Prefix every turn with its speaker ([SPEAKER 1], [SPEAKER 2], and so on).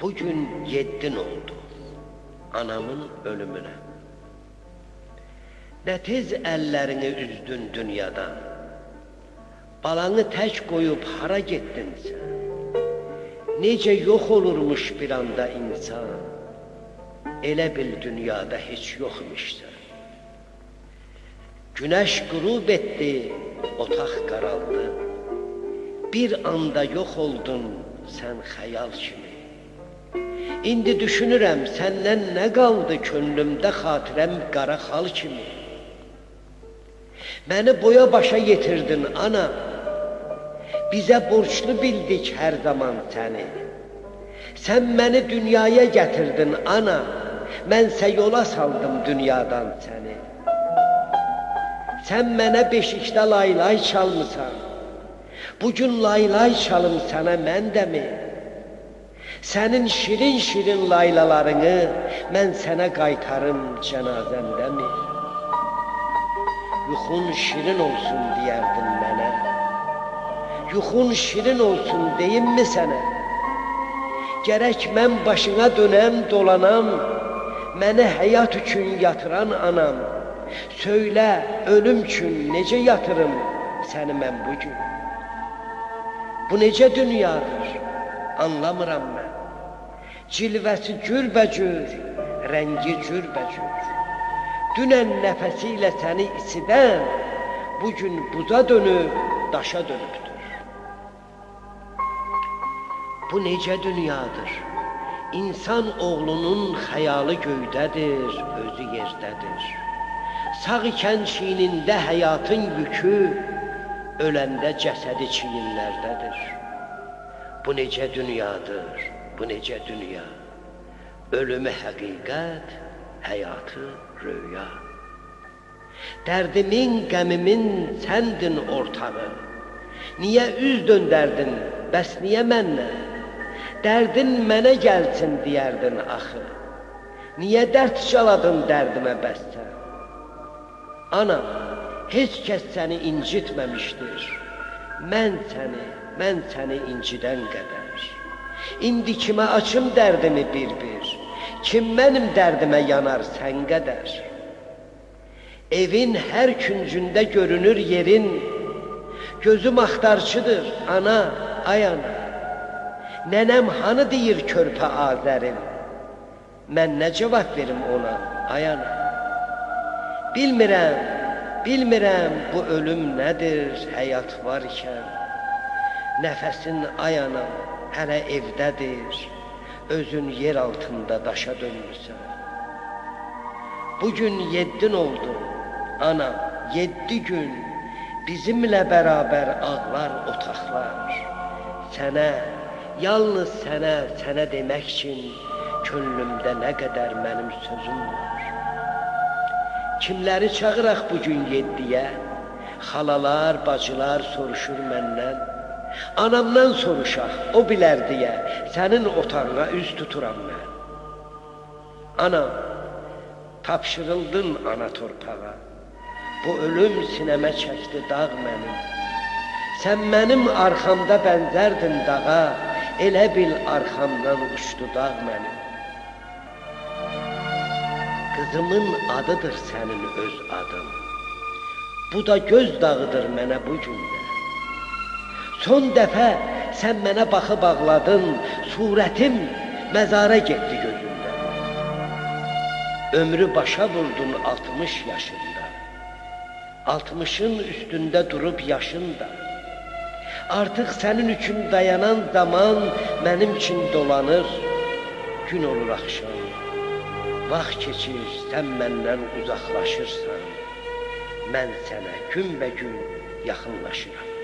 [SPEAKER 1] Bugün yeddin oldu anamın ölümüne. Ne tez ellerini üzdün dünyadan. Balanı tək qoyub hara getdin sən? Necə yox olurmuş bir anda insan? Elə bil dünyada heç yoxmuşsan. Güneş qürub etdi, otaq qaraldı. Bir anda yox oldun sən xəyal kimi. İndi düşünürəm səndən nə qaldı könlümdə xatirəm qara xal kimi. Məni boya başa yetirdin ana. Bizə borçlu bildik hər zaman səni. Sən məni dünyaya gətirdin ana. Mənsə yola saldım dünyadan səni. Sən mənə beşikdə laylay çalmısan. Bugün laylay çalım sənə mən də mi? Sənin şirin-şirin laylalarını mən sənə qaytarım cənazəndə mi? Yuxun şirin olsun deyərdin mənə. Yuxun şirin olsun deyimmi sənə? Gərək mən başına dönəm, dolanam, məni həyat üçün yatıran anam. Söylə, ölüm üçün necə yatırım səni mən bugün? Bu necə dünyadır? Anlamıram mən. Cilvəsi cürbəcür, rəngi cürbəcür. Dünən nəfəsi ilə səni isidən, bugün buza dönüb, daşa dönübdür. Bu necə dünyadır? İnsan oğlunun xəyalı göydədir, özü yerdədir. Sağ ikən çiynində həyatın yükü, öləndə cəsədi çiyinlərdədir. Bu necə dünyadır, bu necə dünya? Ölümü həqiqət, həyatı röya. Dərdimin, qəmimin səndin ortağı. Niyə üz döndərdin, bəs niyə məndən? Dərdin mənə gəlsin deyərdin axı. Niyə dərd çaladın dərdimə bəssən? Ana, heç kəs səni incitməmişdir. Mən səni, mən səni incidən qədər. İndi kime açım derdimi bir bir. Kim benim derdime yanar sen kadar. Evin her küncünde görünür yerin. Gözüm aktarçıdır ana ay ana. Nenem hanı deyir körpe azerim. Mən nə cavab verim ona, ayana? Bilmirəm, bilmirəm bu ölüm nədir həyat varkən. Nəfəsin ayanam, hələ evdədir, özün yer altında daşa dönmüsən. Bugün yeddin oldu, ana, yeddi gün bizimlə bərabər ağlar otaqlar. Sənə, yalnız sənə, sənə demək üçün könlümdə nə qədər mənim sözüm var. Kimləri çağıraq bu gün yeddiyə? Xalalar, bacılar soruşur məndən. Anamdan soruşaq, o bilər deyə sənin otağına üz tuturam mən. Anam, tapşırıldın ana torpağa. Bu ölüm sinəmə çəkdi dağ mənim. Sən mənim arxamda bənzərdin dağa, elə bil arxamdan uçdu dağ mənim. Qızımın adıdır sənin öz adın. Bu da göz dağıdır mənə bu gündə. Son dəfə sən mənə baxıb ağladın, surətim məzara getdi gözümdə. Ömrü başa vurdun 60 yaşında. 60-ın üstündə durub yaşın da. Artıq sənin üçün dayanan zaman mənim üçün dolanır. Gün olur axşam. Vaxt keçir, sən məndən uzaqlaşırsan. Mən sənə günbə-gün yaxınlaşıram.
[SPEAKER 2] Thank you.